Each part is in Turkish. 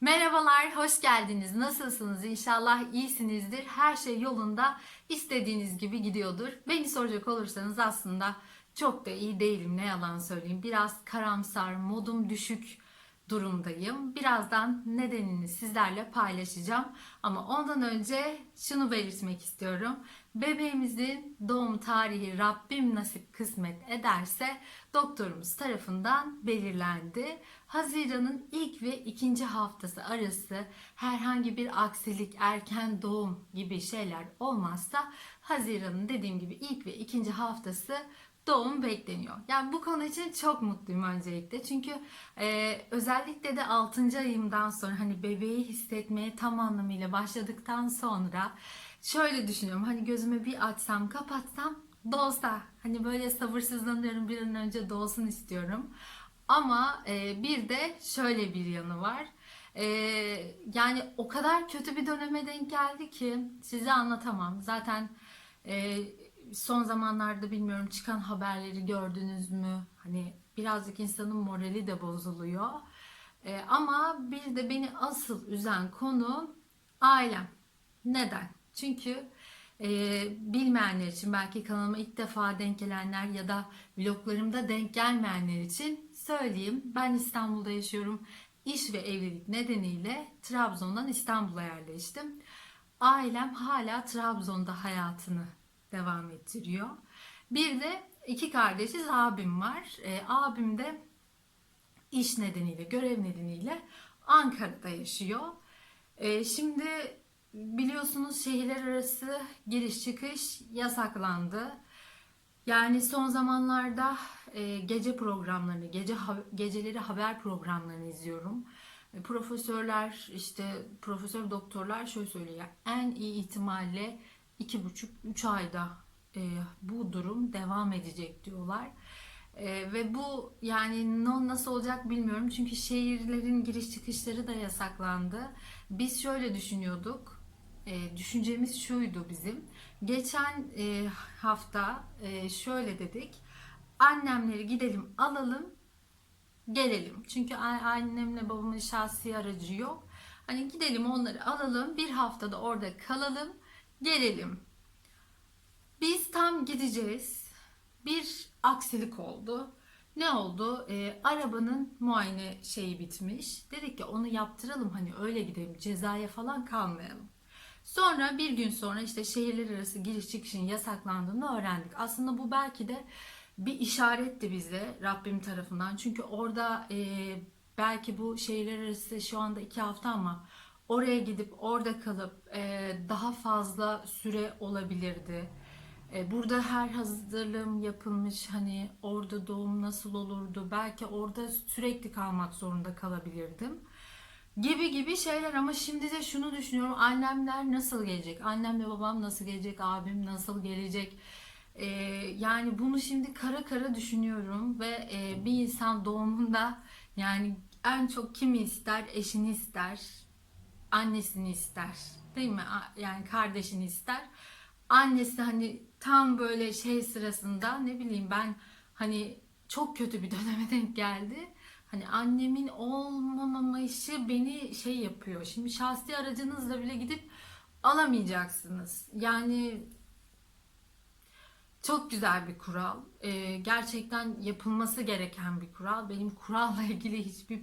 Merhabalar, hoş geldiniz. Nasılsınız? İnşallah iyisinizdir. Her şey yolunda, istediğiniz gibi gidiyordur. Beni soracak olursanız aslında çok da iyi değilim, ne yalan söyleyeyim. Biraz karamsar, modum düşük durumdayım. Birazdan nedenini sizlerle paylaşacağım. Ama ondan önce şunu belirtmek istiyorum. Bebeğimizin doğum tarihi Rabbim nasip kısmet ederse doktorumuz tarafından belirlendi. Haziran'ın ilk ve ikinci haftası arası herhangi bir aksilik, erken doğum gibi şeyler olmazsa Haziran'ın dediğim gibi ilk ve ikinci haftası doğum bekleniyor. Yani bu konu için çok mutluyum öncelikle. Çünkü e, özellikle de 6. ayımdan sonra hani bebeği hissetmeye tam anlamıyla başladıktan sonra şöyle düşünüyorum. Hani gözümü bir açsam kapatsam doğsa. Hani böyle sabırsızlanıyorum bir an önce doğsun istiyorum. Ama e, bir de şöyle bir yanı var. E, yani o kadar kötü bir döneme denk geldi ki size anlatamam. Zaten e, son zamanlarda bilmiyorum çıkan haberleri gördünüz mü? Hani birazcık insanın morali de bozuluyor. E, ama bir de beni asıl üzen konu ailem. Neden? Çünkü e, bilmeyenler için belki kanalıma ilk defa denk gelenler ya da vloglarımda denk gelmeyenler için söyleyeyim. Ben İstanbul'da yaşıyorum. İş ve evlilik nedeniyle Trabzon'dan İstanbul'a yerleştim. Ailem hala Trabzon'da hayatını devam ettiriyor. Bir de iki kardeşiz abim var. E, abim de iş nedeniyle, görev nedeniyle Ankara'da yaşıyor. E, şimdi biliyorsunuz şehirler arası giriş çıkış yasaklandı. Yani son zamanlarda e, gece programlarını, gece ha- geceleri haber programlarını izliyorum. E, profesörler, işte profesör doktorlar şöyle söylüyor. En iyi ihtimalle iki buçuk, üç ayda e, bu durum devam edecek diyorlar. E, ve bu yani no- nasıl olacak bilmiyorum. Çünkü şehirlerin giriş çıkışları da yasaklandı. Biz şöyle düşünüyorduk. E, düşüncemiz şuydu bizim. Geçen e, hafta e, şöyle dedik. Annemleri gidelim alalım gelelim. Çünkü annemle babamın şahsi aracı yok. Hani gidelim onları alalım. Bir haftada orada kalalım. Gelelim. Biz tam gideceğiz. Bir aksilik oldu. Ne oldu? Ee, arabanın muayene şeyi bitmiş. Dedik ki onu yaptıralım hani öyle gidelim cezaya falan kalmayalım. Sonra bir gün sonra işte şehirler arası giriş çıkışın yasaklandığını öğrendik. Aslında bu belki de bir işaretti bize Rabbim tarafından. Çünkü orada e, belki bu şehirler arası şu anda iki hafta ama oraya gidip orada kalıp e, daha fazla süre olabilirdi. E, Burada her hazırlığım yapılmış hani orada doğum nasıl olurdu? Belki orada sürekli kalmak zorunda kalabilirdim gibi gibi şeyler. Ama şimdi de şunu düşünüyorum annemler nasıl gelecek? Annemle babam nasıl gelecek? Abim nasıl gelecek? Ee, yani bunu şimdi kara kara düşünüyorum ve e, bir insan doğumunda yani en çok kimi ister? Eşini ister annesini ister değil mi yani kardeşini ister annesi hani tam böyle şey sırasında ne bileyim ben hani çok kötü bir döneme denk geldi. Hani annemin olmamaşı beni şey yapıyor. Şimdi şahsi aracınızla bile gidip alamayacaksınız. Yani çok güzel bir kural. Ee, gerçekten yapılması gereken bir kural. Benim kuralla ilgili hiçbir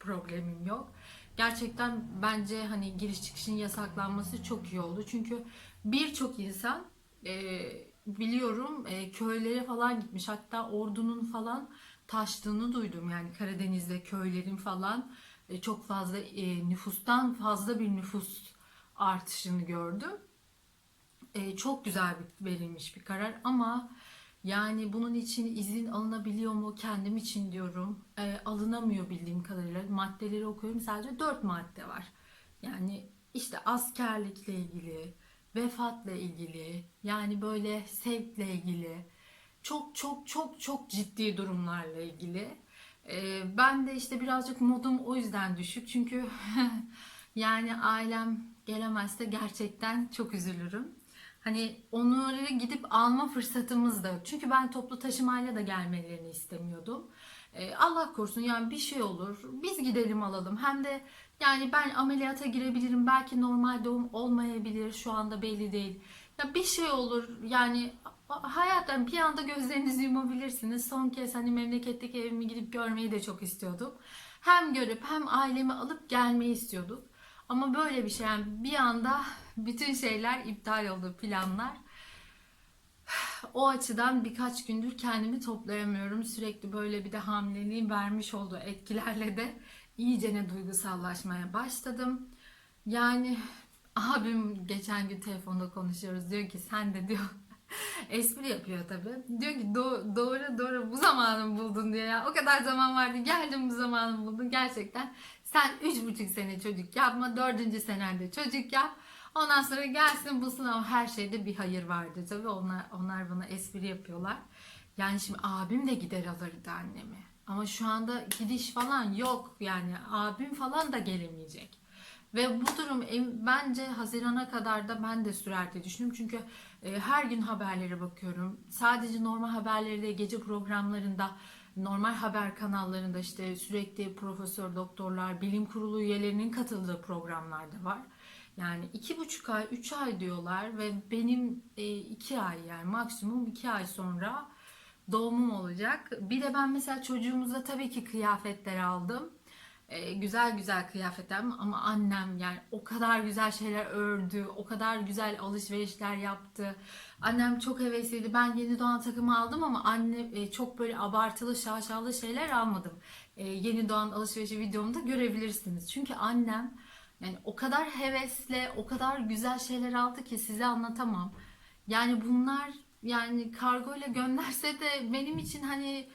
problemim yok. Gerçekten bence hani giriş çıkışın yasaklanması çok iyi oldu. Çünkü birçok insan e, biliyorum e, köylere falan gitmiş. Hatta ordunun falan taştığını duydum. Yani Karadeniz'de köylerin falan e, çok fazla e, nüfustan fazla bir nüfus artışını gördüm. E, çok güzel bir, verilmiş bir karar ama yani bunun için izin alınabiliyor mu kendim için diyorum. E, alınamıyor bildiğim kadarıyla. Maddeleri okuyorum sadece 4 madde var. Yani işte askerlikle ilgili, vefatla ilgili, yani böyle sevkle ilgili çok çok çok çok ciddi durumlarla ilgili. E, ben de işte birazcık modum o yüzden düşük. Çünkü yani ailem gelemezse gerçekten çok üzülürüm. Hani onları gidip alma fırsatımız da. Çünkü ben toplu taşımayla da gelmelerini istemiyordum. E, Allah korusun yani bir şey olur. Biz gidelim alalım. Hem de yani ben ameliyata girebilirim. Belki normal doğum olmayabilir. Şu anda belli değil. Ya bir şey olur. Yani hayattan bir anda gözlerinizi yumabilirsiniz. Son kez hani memleketteki evimi gidip görmeyi de çok istiyordum. Hem görüp hem ailemi alıp gelmeyi istiyorduk. Ama böyle bir şey yani bir anda bütün şeyler iptal oldu planlar. O açıdan birkaç gündür kendimi toplayamıyorum. Sürekli böyle bir de hamileliğin vermiş olduğu etkilerle de iyicene duygusallaşmaya başladım. Yani abim geçen gün telefonda konuşuyoruz. Diyor ki sen de diyor espri yapıyor tabii. Diyor ki "Do- doğru doğru bu zamanı buldun diyor ya. O kadar zaman vardı geldim bu zamanı buldun. Gerçekten sen üç buçuk sene çocuk yapma. Dördüncü senende çocuk yap. Ondan sonra gelsin bulsun ama her şeyde bir hayır vardı tabii. Onlar, onlar bana espri yapıyorlar. Yani şimdi abim de gider alırdı annemi. Ama şu anda gidiş falan yok. Yani abim falan da gelemeyecek. Ve bu durum bence Haziran'a kadar da ben de sürer diye düşünüyorum. Çünkü e, her gün haberlere bakıyorum. Sadece normal haberleri de gece programlarında, normal haber kanallarında işte sürekli profesör, doktorlar, bilim kurulu üyelerinin katıldığı programlar da var. Yani iki buçuk ay, üç ay diyorlar ve benim e, iki ay yani maksimum iki ay sonra doğumum olacak. Bir de ben mesela çocuğumuza tabii ki kıyafetler aldım. E, güzel güzel kıyafetler ama annem yani o kadar güzel şeyler ördü, o kadar güzel alışverişler yaptı. Annem çok hevesliydi. Ben yeni doğan takımı aldım ama anne e, çok böyle abartılı şaşalı şeyler almadım. E, yeni doğan alışverişi videomda görebilirsiniz. Çünkü annem yani o kadar hevesle, o kadar güzel şeyler aldı ki size anlatamam. Yani bunlar yani kargo ile gönderse de benim için hani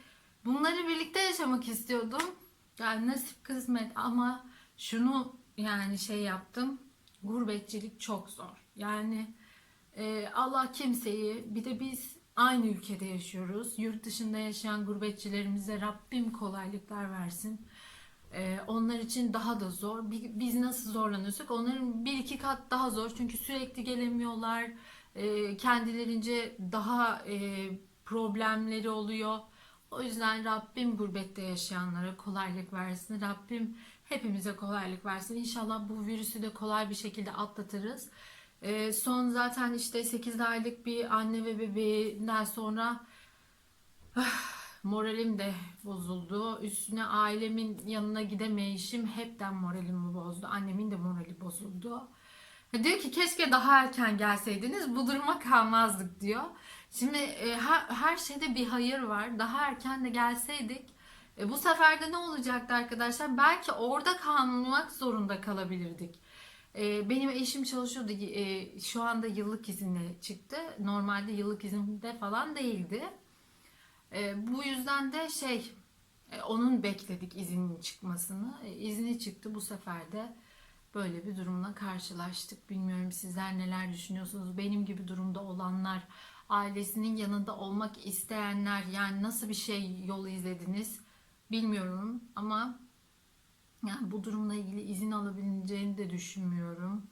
bunları birlikte yaşamak istiyordum. Yani nasip kısmet ama şunu yani şey yaptım. Gurbetçilik çok zor. Yani e, Allah kimseyi bir de biz aynı ülkede yaşıyoruz. Yurt dışında yaşayan gurbetçilerimize Rabbim kolaylıklar versin. Ee, onlar için daha da zor. Bi- Biz nasıl zorlanıyorsak onların bir iki kat daha zor. Çünkü sürekli gelemiyorlar. Ee, kendilerince daha e, problemleri oluyor. O yüzden Rabbim gurbette yaşayanlara kolaylık versin. Rabbim hepimize kolaylık versin. İnşallah bu virüsü de kolay bir şekilde atlatırız. Ee, son zaten işte 8 aylık bir anne ve bebeğinden sonra moralim de bozuldu. Üstüne ailemin yanına gidemeyişim hepten moralimi bozdu. Annemin de morali bozuldu. Diyor ki keşke daha erken gelseydiniz bu duruma kalmazdık diyor. Şimdi e, her, her şeyde bir hayır var. Daha erken de gelseydik e, bu sefer de ne olacaktı arkadaşlar? Belki orada kalmak zorunda kalabilirdik. E, benim eşim çalışıyordu. E, şu anda yıllık izinle çıktı. Normalde yıllık izinde falan değildi. E, bu yüzden de şey e, onun bekledik izinin çıkmasını. E, izni çıktı bu sefer de böyle bir durumla karşılaştık. Bilmiyorum sizler neler düşünüyorsunuz? Benim gibi durumda olanlar, ailesinin yanında olmak isteyenler yani nasıl bir şey yol izlediniz bilmiyorum ama yani bu durumla ilgili izin alabileceğini de düşünmüyorum.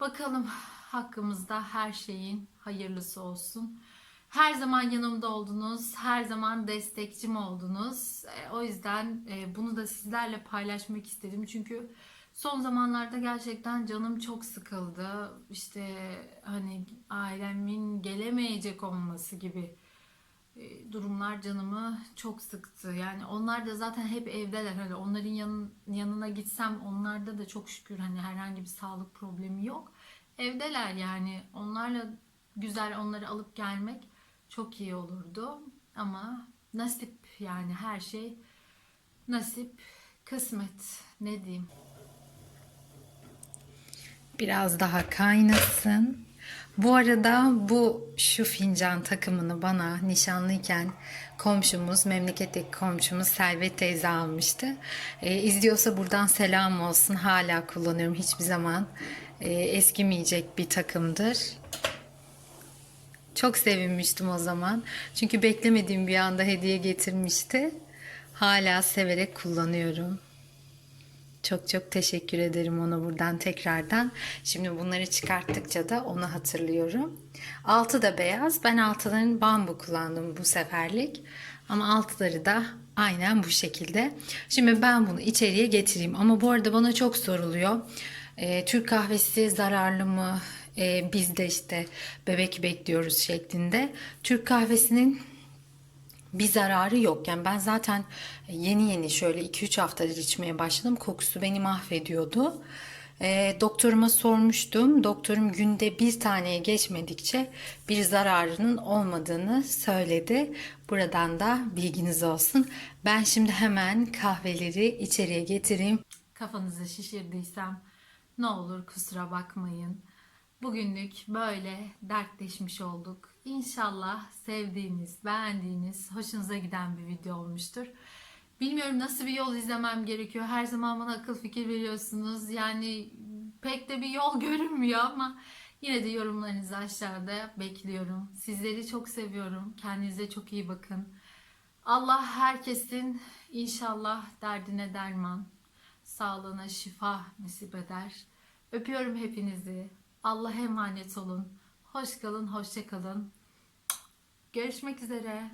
Bakalım hakkımızda her şeyin hayırlısı olsun. Her zaman yanımda oldunuz, her zaman destekçim oldunuz. E, O yüzden e, bunu da sizlerle paylaşmak istedim. Çünkü son zamanlarda gerçekten canım çok sıkıldı. İşte hani ailemin gelemeyecek olması gibi durumlar canımı çok sıktı. Yani onlar da zaten hep evdeler. Hani onların yanın, yanına gitsem onlarda da çok şükür hani herhangi bir sağlık problemi yok. Evdeler yani. Onlarla güzel onları alıp gelmek çok iyi olurdu. Ama nasip yani her şey nasip, kısmet ne diyeyim. Biraz daha kaynasın. Bu arada bu şu fincan takımını bana nişanlıyken komşumuz, memleketteki komşumuz Selvet teyze almıştı. Ee, izliyorsa buradan selam olsun. Hala kullanıyorum. Hiçbir zaman e, eskimeyecek bir takımdır. Çok sevinmiştim o zaman. Çünkü beklemediğim bir anda hediye getirmişti. Hala severek kullanıyorum. Çok çok teşekkür ederim ona buradan tekrardan. Şimdi bunları çıkarttıkça da onu hatırlıyorum. Altı da beyaz. Ben altıların bambu kullandım bu seferlik. Ama altları da aynen bu şekilde. Şimdi ben bunu içeriye getireyim. Ama bu arada bana çok soruluyor. Ee, Türk kahvesi zararlı mı? Ee, biz de işte bebek bekliyoruz şeklinde. Türk kahvesinin bir zararı yok. Yani ben zaten yeni yeni şöyle 2-3 haftadır içmeye başladım. Kokusu beni mahvediyordu. E, doktoruma sormuştum. Doktorum günde bir taneye geçmedikçe bir zararının olmadığını söyledi. Buradan da bilginiz olsun. Ben şimdi hemen kahveleri içeriye getireyim. Kafanızı şişirdiysem ne olur kusura bakmayın. Bugünlük böyle dertleşmiş olduk. İnşallah sevdiğiniz, beğendiğiniz, hoşunuza giden bir video olmuştur. Bilmiyorum nasıl bir yol izlemem gerekiyor. Her zaman bana akıl fikir veriyorsunuz. Yani pek de bir yol görünmüyor ama yine de yorumlarınızı aşağıda bekliyorum. Sizleri çok seviyorum. Kendinize çok iyi bakın. Allah herkesin inşallah derdine derman, sağlığına şifa nasip eder. Öpüyorum hepinizi. Allah'a emanet olun. Hoş kalın, hoşça kalın. Görüşmek üzere.